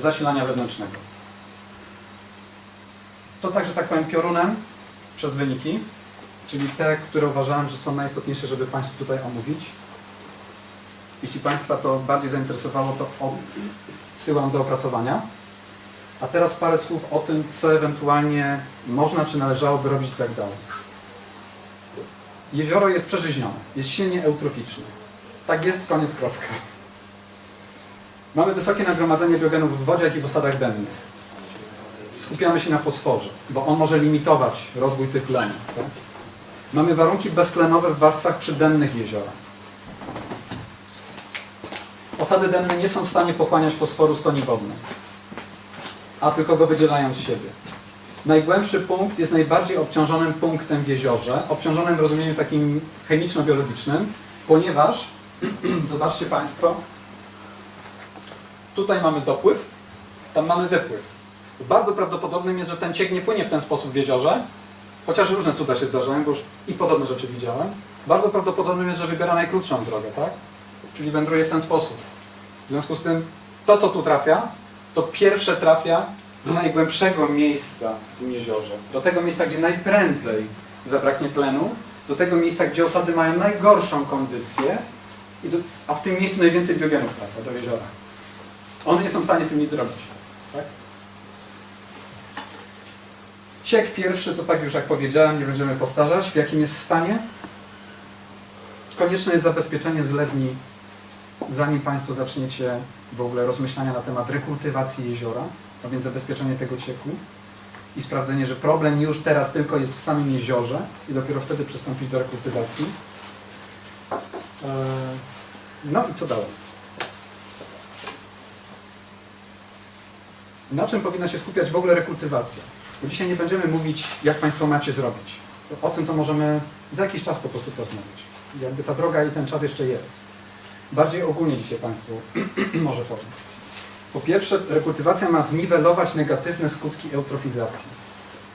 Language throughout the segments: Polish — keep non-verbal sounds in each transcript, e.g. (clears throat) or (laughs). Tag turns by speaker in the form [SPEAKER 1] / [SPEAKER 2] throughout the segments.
[SPEAKER 1] zasilania wewnętrznego. To także tak powiem piorunem przez wyniki, czyli te, które uważałem, że są najistotniejsze, żeby Państwu tutaj omówić. Jeśli Państwa to bardziej zainteresowało, to odsyłam do opracowania. A teraz parę słów o tym, co ewentualnie można czy należałoby robić i tak dalej. Jezioro jest przeżyźnione, jest silnie eutroficzne. Tak jest, koniec, kropka. Mamy wysokie nagromadzenie biogenów w wodzie, jak i w osadach dennych. Skupiamy się na fosforze, bo on może limitować rozwój tych tlenów. Tak? Mamy warunki beztlenowe w warstwach przydennych jeziora. Osady denne nie są w stanie pochłaniać fosforu z toni wodnej, a tylko go wydzielają z siebie. Najgłębszy punkt jest najbardziej obciążonym punktem w jeziorze, obciążonym w rozumieniu takim chemiczno-biologicznym, ponieważ, (clears throat) zobaczcie Państwo, tutaj mamy dopływ, tam mamy wypływ. Bardzo prawdopodobnym jest, że ten ciek nie płynie w ten sposób w jeziorze, chociaż różne cuda się zdarzają, bo już i podobne rzeczy widziałem. Bardzo prawdopodobnym jest, że wybiera najkrótszą drogę, tak? Czyli wędruje w ten sposób. W związku z tym, to co tu trafia, to pierwsze trafia do najgłębszego miejsca w tym jeziorze. Do tego miejsca, gdzie najprędzej zabraknie tlenu, do tego miejsca, gdzie osady mają najgorszą kondycję, a w tym miejscu najwięcej biogenów trafia do jeziora. One nie są w stanie z tym nic zrobić. Tak? Ciek pierwszy, to tak już jak powiedziałem, nie będziemy powtarzać. W jakim jest stanie? Konieczne jest zabezpieczenie zlewni, zanim Państwo zaczniecie w ogóle rozmyślania na temat rekultywacji jeziora, a więc zabezpieczenie tego cieku i sprawdzenie, że problem już teraz tylko jest w samym jeziorze i dopiero wtedy przystąpić do rekultywacji. Eee, No i co dalej? Na czym powinna się skupiać w ogóle rekultywacja? Bo dzisiaj nie będziemy mówić, jak Państwo macie zrobić. O tym to możemy za jakiś czas po prostu porozmawiać. Jakby ta droga i ten czas jeszcze jest. Bardziej ogólnie dzisiaj Państwu (clears throat) może powiem. Po pierwsze, rekultywacja ma zniwelować negatywne skutki eutrofizacji.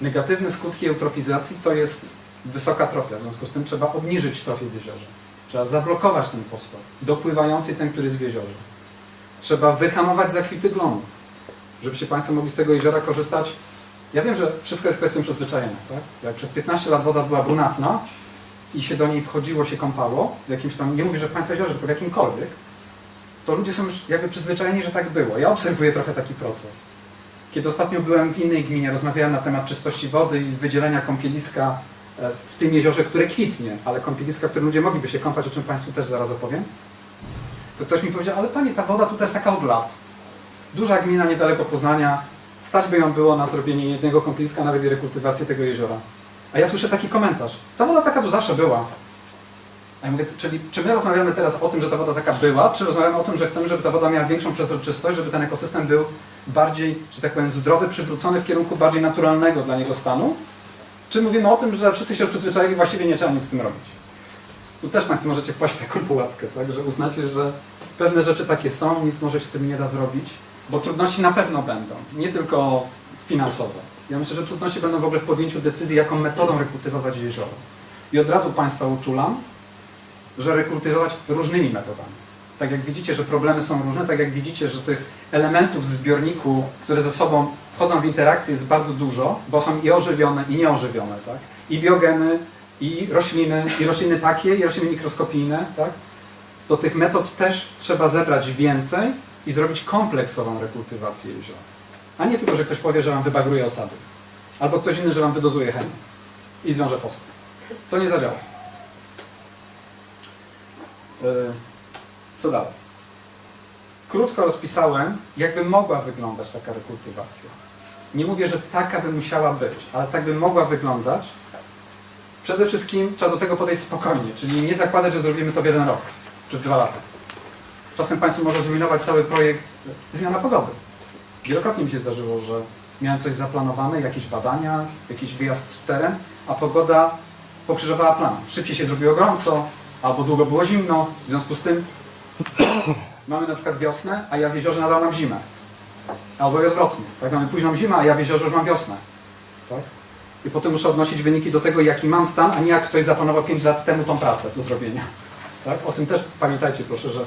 [SPEAKER 1] Negatywne skutki eutrofizacji to jest wysoka trofia, w związku z tym trzeba obniżyć trofię w jeziorze. Trzeba zablokować ten fosfor, dopływający ten, który jest w jeziorze. Trzeba wyhamować zakwity glonów, żebyście Państwo mogli z tego jeziora korzystać. Ja wiem, że wszystko jest kwestią przyzwyczajenia. Tak? Jak przez 15 lat woda była brunatna i się do niej wchodziło, się kąpało, w jakimś tam, nie mówię, że w Państwa jeziorze, tylko w jakimkolwiek, to ludzie są już jakby przyzwyczajeni, że tak było. Ja obserwuję trochę taki proces. Kiedy ostatnio byłem w innej gminie, rozmawiałem na temat czystości wody i wydzielenia kąpieliska e, w tym jeziorze, które kwitnie, ale kąpieliska, w którym ludzie mogliby się kąpać, o czym Państwu też zaraz opowiem, to ktoś mi powiedział, ale Panie, ta woda tutaj jest taka od lat. Duża gmina niedaleko Poznania, stać by ją było na zrobienie jednego kąpieliska, nawet i rekultywację tego jeziora. A ja słyszę taki komentarz, ta woda taka tu zawsze była. A ja mówię, czyli czy my rozmawiamy teraz o tym, że ta woda taka była, czy rozmawiamy o tym, że chcemy, żeby ta woda miała większą przezroczystość, żeby ten ekosystem był bardziej, że tak powiem, zdrowy, przywrócony w kierunku bardziej naturalnego dla niego stanu? Czy mówimy o tym, że wszyscy się przyzwyczaili, właściwie nie trzeba nic z tym robić? Tu też Państwo możecie wpaść w taką pułapkę, tak? że uznacie, że pewne rzeczy takie są, nic może się z tym nie da zrobić, bo trudności na pewno będą, nie tylko finansowe. Ja myślę, że trudności będą w ogóle w podjęciu decyzji, jaką metodą rekultywować jezioro. I od razu Państwa uczulam, że rekultywować różnymi metodami. Tak jak widzicie, że problemy są różne, tak jak widzicie, że tych elementów w zbiorniku, które ze sobą wchodzą w interakcję jest bardzo dużo, bo są i ożywione, i nieożywione, tak? I biogeny, i rośliny, i rośliny takie, i rośliny mikroskopijne, tak? To tych metod też trzeba zebrać więcej i zrobić kompleksową rekultywację jeziora. A nie tylko, że ktoś powie, że wam wybagruje osady. Albo ktoś inny, że wam wydozuje chemię i zwiąże fosfor. To nie zadziała. Yy, Co dalej? Krótko rozpisałem, jakby mogła wyglądać taka rekultywacja. Nie mówię, że taka by musiała być, ale tak by mogła wyglądać. Przede wszystkim trzeba do tego podejść spokojnie, czyli nie zakładać, że zrobimy to w jeden rok czy w dwa lata. Czasem Państwu może zrujnować cały projekt zmiana pogody. Wielokrotnie mi się zdarzyło, że miałem coś zaplanowane, jakieś badania, jakiś wyjazd w teren, a pogoda pokrzyżowała plan. Szybciej się zrobiło gorąco, albo długo było zimno, w związku z tym (coughs) mamy na przykład wiosnę, a ja w jeziorze nadal mam zimę. Albo i odwrotnie. Tak? Mamy późną zimę, a ja w jeziorze już mam wiosnę. Tak? I potem muszę odnosić wyniki do tego, jaki mam stan, a nie jak ktoś zaplanował 5 lat temu tą pracę do zrobienia. Tak? O tym też pamiętajcie proszę, że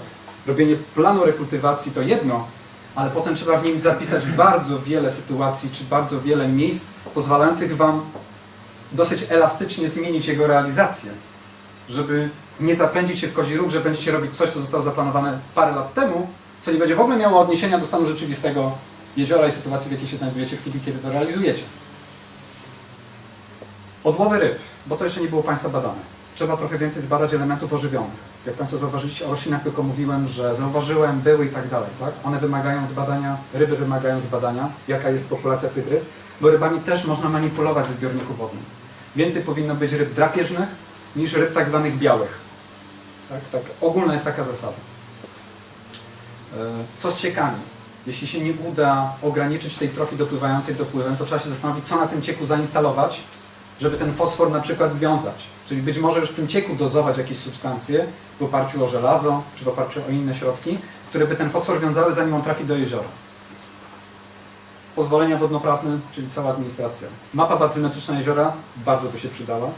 [SPEAKER 1] robienie planu rekultywacji to jedno, ale potem trzeba w nim zapisać bardzo wiele sytuacji, czy bardzo wiele miejsc pozwalających Wam dosyć elastycznie zmienić jego realizację, żeby nie zapędzić się w kozi róg, że będziecie robić coś, co zostało zaplanowane parę lat temu, co nie będzie w ogóle miało odniesienia do stanu rzeczywistego jeziora i sytuacji, w jakiej się znajdujecie w chwili, kiedy to realizujecie. Odłowy ryb, bo to jeszcze nie było Państwa badane. Trzeba trochę więcej zbadać elementów ożywionych. Jak Państwo zauważyliście, o roślinach tylko mówiłem, że zauważyłem, były i tak dalej. Tak? One wymagają zbadania, ryby wymagają zbadania, jaka jest populacja tych ryb, bo rybami też można manipulować z zbiorniku wodnym. Więcej powinno być ryb drapieżnych niż ryb tak zwanych białych. Tak, tak. Ogólna jest taka zasada. E, Co z ciekami? Jeśli się nie uda ograniczyć tej trofii dopływającej dopływem, to trzeba się zastanowić, co na tym cieku zainstalować, żeby ten fosfor na przykład związać. Czyli być może już w tym cieku dozować jakieś substancje w oparciu o żelazo, czy w oparciu o inne środki, które by ten fosfor wiązały, zanim on trafi do jeziora. Pozwolenia wodnoprawne, czyli cała administracja. Mapa batymetryczna jeziora bardzo by się przydała,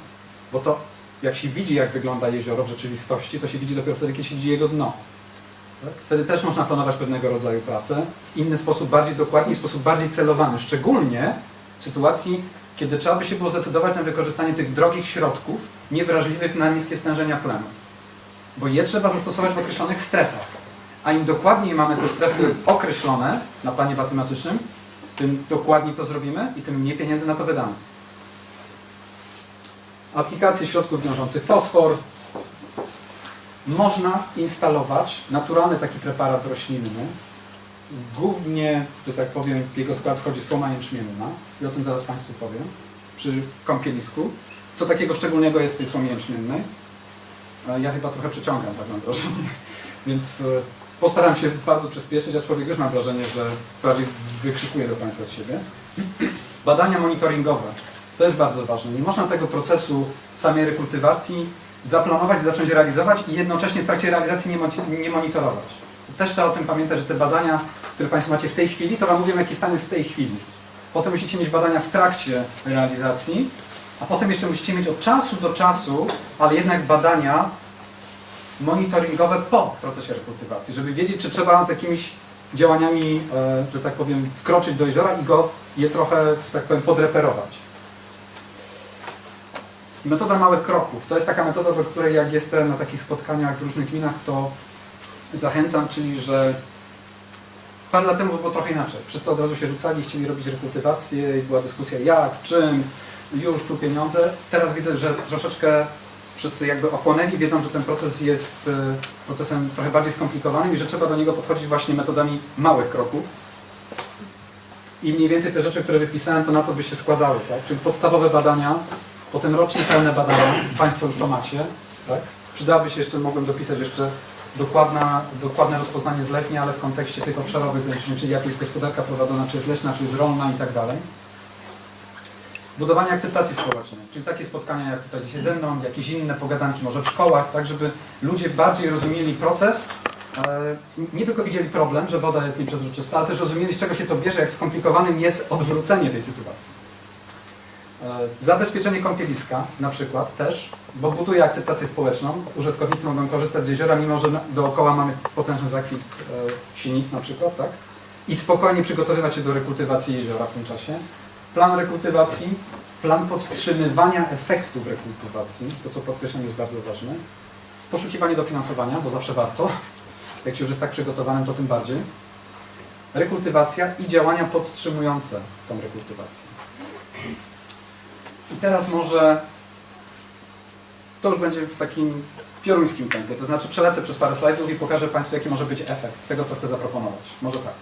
[SPEAKER 1] bo to jak się widzi, jak wygląda jezioro w rzeczywistości, to się widzi dopiero wtedy, kiedy się widzi jego dno. Tak? Wtedy też można planować pewnego rodzaju pracę w inny sposób, bardziej dokładnie, w sposób bardziej celowany. Szczególnie w sytuacji, kiedy trzeba by się było zdecydować na wykorzystanie tych drogich środków, niewrażliwych na niskie stężenia tlenu. Bo je trzeba zastosować w określonych strefach. A im dokładniej mamy te strefy określone na planie batymetrycznym, tym dokładniej to zrobimy i tym mniej pieniędzy na to wydamy. Aplikacje środków wiążących fosfor. Można instalować naturalny taki preparat roślinny. Głównie, że tak powiem, w jego skład wchodzi słoma jęczmienna i o tym zaraz Państwu powiem przy kąpielisku. Co takiego szczególnego jest w tej słomie jęczmiennej? E, Ja chyba trochę przeciągam, tak mam wrażenie. (laughs) Więc e, postaram się bardzo przyspieszyć, aczkolwiek już mam wrażenie, że prawie wykrzykuję do Państwa z siebie. Badania monitoringowe. To jest bardzo ważne. Nie można tego procesu samej rekultywacji zaplanować, zacząć realizować i jednocześnie w trakcie realizacji nie, mo- nie monitorować. Też trzeba o tym pamiętać, że te badania, które Państwo macie w tej chwili, to Wam mówią, jaki stan jest w tej chwili. Potem musicie mieć badania w trakcie realizacji, a potem jeszcze musicie mieć od czasu do czasu, ale jednak badania monitoringowe po procesie rekultywacji, żeby wiedzieć, czy trzeba z jakimiś działaniami, e, że tak powiem, wkroczyć do jeziora i go je trochę, tak powiem, podreperować. Metoda małych kroków. To jest taka metoda, do której jak jestem na takich spotkaniach w różnych gminach, to zachęcam, czyli że parę lat temu było trochę inaczej. Wszyscy od razu się rzucali, chcieli robić rekultywację i była dyskusja jak, czym, już tu pieniądze. Teraz widzę, że troszeczkę wszyscy jakby ochłonęli, wiedzą, że ten proces jest e, procesem trochę bardziej skomplikowanym i że trzeba do niego podchodzić właśnie metodami małych kroków. I mniej więcej te rzeczy, które wypisałem, to na to by się składały, tak? Czyli podstawowe badania, potem rocznie pełne badania, Państwo już to macie, tak? Się jeszcze, mogłem dopisać jeszcze dokładna, dokładne rozpoznanie zlewni, ale w kontekście tych obszarowych zlewni, czyli jak jest gospodarka prowadzona, czy jest leśna, czy jest rolna i tak dalej. Budowanie akceptacji społecznej, czyli takie spotkania jak tutaj dzisiaj ze mną, jakieś inne pogadanki, może w szkołach, tak żeby ludzie bardziej rozumieli proces, e, nie tylko widzieli problem, że woda jest nieprzezroczysta, ale też rozumieli, z czego się to bierze, jak skomplikowanym jest odwrócenie tej sytuacji. E, Zabezpieczenie kąpieliska na przykład też, bo buduje akceptację społeczną. Użytkownicy mogą korzystać z jeziora, mimo że dookoła mamy potężny zakwit e, sinic na przykład, tak? I spokojnie przygotowywać się do rekultywacji jeziora w tym czasie. Plan rekultywacji, plan podtrzymywania efektów rekultywacji, to co podkreślam jest bardzo ważne. Poszukiwanie dofinansowania, bo zawsze warto. Jak się już jest tak przygotowanym, to tym bardziej. Rekultywacja i działania podtrzymujące tą rekultywację. I teraz może to już będzie w takim pioruńskim tempie, to znaczy przelecę przez parę slajdów i pokażę Państwu, jaki może być efekt tego, co chcę zaproponować. Może tak.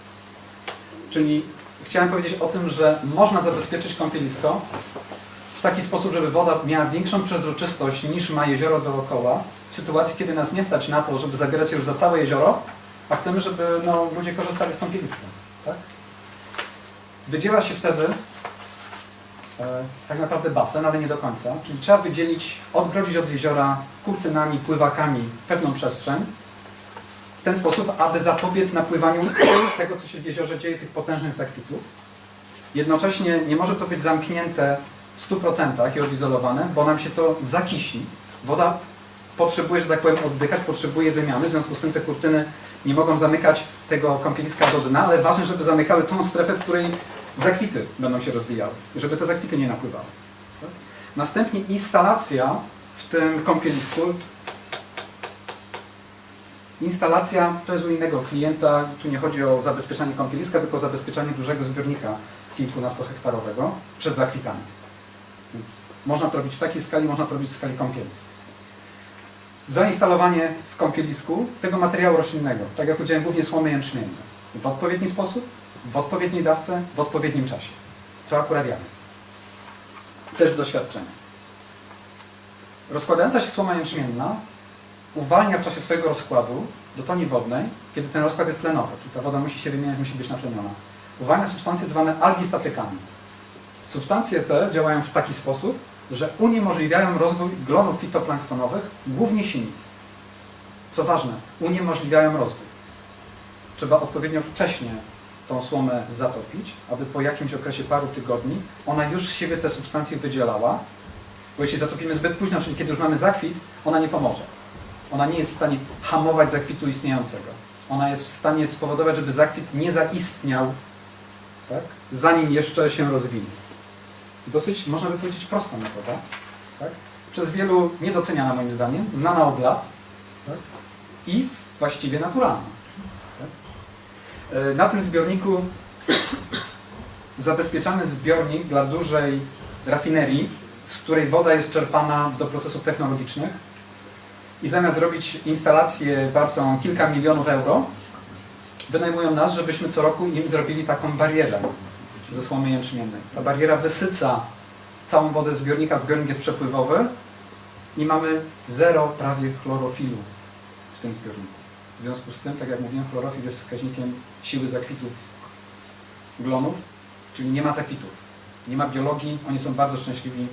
[SPEAKER 1] Czyli chciałem powiedzieć o tym, że można zabezpieczyć kąpielisko w taki sposób, żeby woda miała większą przezroczystość niż ma jezioro dookoła, w sytuacji, kiedy nas nie stać na to, żeby zabierać już za całe jezioro, a chcemy, żeby no, ludzie korzystali z kąpieliska. Tak? Wydziela się wtedy tak naprawdę basen, ale nie do końca. Czyli trzeba wydzielić, odgrodzić od jeziora kurtynami, pływakami pewną przestrzeń, w ten sposób, aby zapobiec napływaniu (clears throat) tego, co się w jeziorze dzieje, tych potężnych zakwitów. Jednocześnie nie może to być zamknięte w 100% i odizolowane, bo nam się to zakisi. Woda potrzebuje, że tak powiem, oddychać, potrzebuje wymiany, w związku z tym te kurtyny nie mogą zamykać tego kąpieliska do dna, ale ważne, żeby zamykały tą strefę, w której zakwity będą się rozwijały, żeby te zakwity nie napływały. Tak? Następnie instalacja w tym kąpielisku. Instalacja to jest u innego klienta, tu nie chodzi o zabezpieczanie kąpieliska, tylko o zabezpieczanie dużego zbiornika kilkunastohektarowego przed zakwitami. Więc można to robić w takiej skali, można to robić w skali kąpielisk. Zainstalowanie w kąpielisku tego materiału roślinnego, tak jak powiedziałem, głównie słomy jęczmienne, w odpowiedni sposób, w odpowiedniej dawce, w odpowiednim czasie. To akurat wiemy. Też z doświadczenia. Rozkładająca się słoma jęczmienna uwalnia w czasie swojego rozkładu do toni wodnej, kiedy ten rozkład jest tlenowy, czyli ta woda musi się wymieniać, musi być natleniona. Uwalnia substancje zwane algistatykami. Substancje te działają w taki sposób, że uniemożliwiają rozwój glonów fitoplanktonowych, głównie sinic. Co ważne, uniemożliwiają rozwój. Trzeba odpowiednio wcześnie tą słomę zatopić, aby po jakimś okresie paru tygodni ona już z siebie te substancje wydzielała, bo jeśli zatopimy zbyt późno, czyli kiedy już mamy zakwit, ona nie pomoże. Ona nie jest w stanie hamować zakwitu istniejącego. Ona jest w stanie spowodować, żeby zakwit nie zaistniał, tak? zanim jeszcze się rozwinie. Dosyć, można by powiedzieć, prosta metoda. Tak? Przez wielu niedoceniana moim zdaniem, znana od lat tak? i właściwie naturalna. E, Na tym zbiorniku zabezpieczamy zbiornik dla dużej rafinerii, z której woda jest czerpana do procesów technologicznych i zamiast robić instalację wartą kilka milionów euro, wynajmują nas, żebyśmy co roku im zrobili taką barierę ze słomy jęczmiennej. Ta bariera wysyca całą wodę zbiornika, zbiornik jest przepływowy i mamy zero prawie chlorofilu w tym zbiorniku. W związku z tym, tak jak mówiłem, chlorofil jest wskaźnikiem siły zakwitów glonów, czyli nie ma zakwitów, nie ma biologii, oni są bardzo szczęśliwi,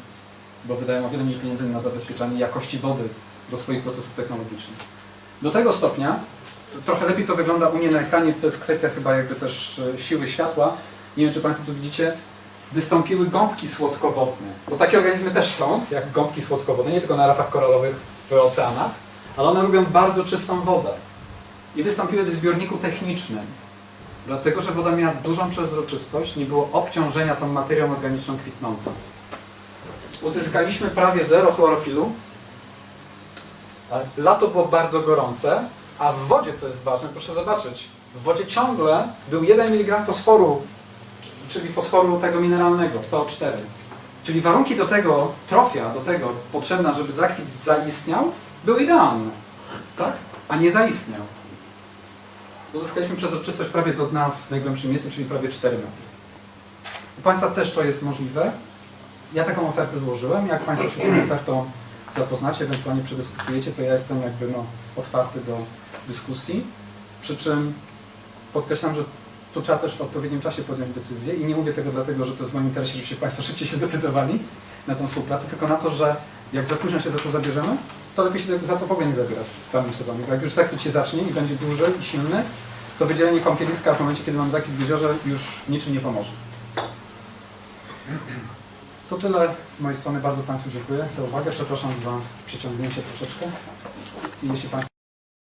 [SPEAKER 1] bo wydają o wiele mniej pieniędzy na zabezpieczanie jakości wody do swoich procesów technologicznych. Do tego stopnia, to trochę lepiej to wygląda u mnie na ekranie, to jest kwestia chyba jakby też e, siły światła. Nie wiem, czy Państwo tu widzicie, wystąpiły gąbki słodkowodne. Bo takie organizmy też są, jak gąbki słodkowodne, nie tylko na rafach koralowych w oceanach, ale one lubią bardzo czystą wodę. I wystąpiły w zbiorniku technicznym. Dlatego, że woda miała dużą przezroczystość, nie było obciążenia tą materią organiczną kwitnącą. Uzyskaliśmy prawie zero chlorofilu. Lato było bardzo gorące, a w wodzie, co jest ważne, proszę zobaczyć, w wodzie ciągle był 1 mg fosforu, czyli fosforu tego mineralnego, PO4. Czyli warunki do tego, trofia do tego potrzebna, żeby zakwit zaistniał, były idealne, tak? A nie zaistniał. Uzyskaliśmy przezroczystość prawie do dna w najgłębszym miejscu, czyli prawie 4 metry. U Państwa też to jest możliwe. Ja taką ofertę złożyłem. Jak Państwo się z tą ofertą zapoznacie, ewentualnie przedyskutujecie, to ja jestem jakby no, otwarty do dyskusji. Przy czym podkreślam, że tu trzeba też w odpowiednim czasie podjąć decyzję i nie mówię tego dlatego, że to jest w moim interesie, żebyście Państwo szybciej się zdecydowali na tą współpracę, tylko na to, że jak za późno się za to zabierzemy, to lepiej się za to w ogóle nie zabierać w danym sezonie. Jak już zakwit się zacznie i będzie duży i silny, to wydzielenie kąpieliska w momencie, kiedy mam zakwit w jeziorze, już niczym nie pomoże. To tyle z mojej strony. Bardzo Państwu dziękuję za uwagę. Przepraszam za przeciągnięcie troszeczkę. I jeśli Państwo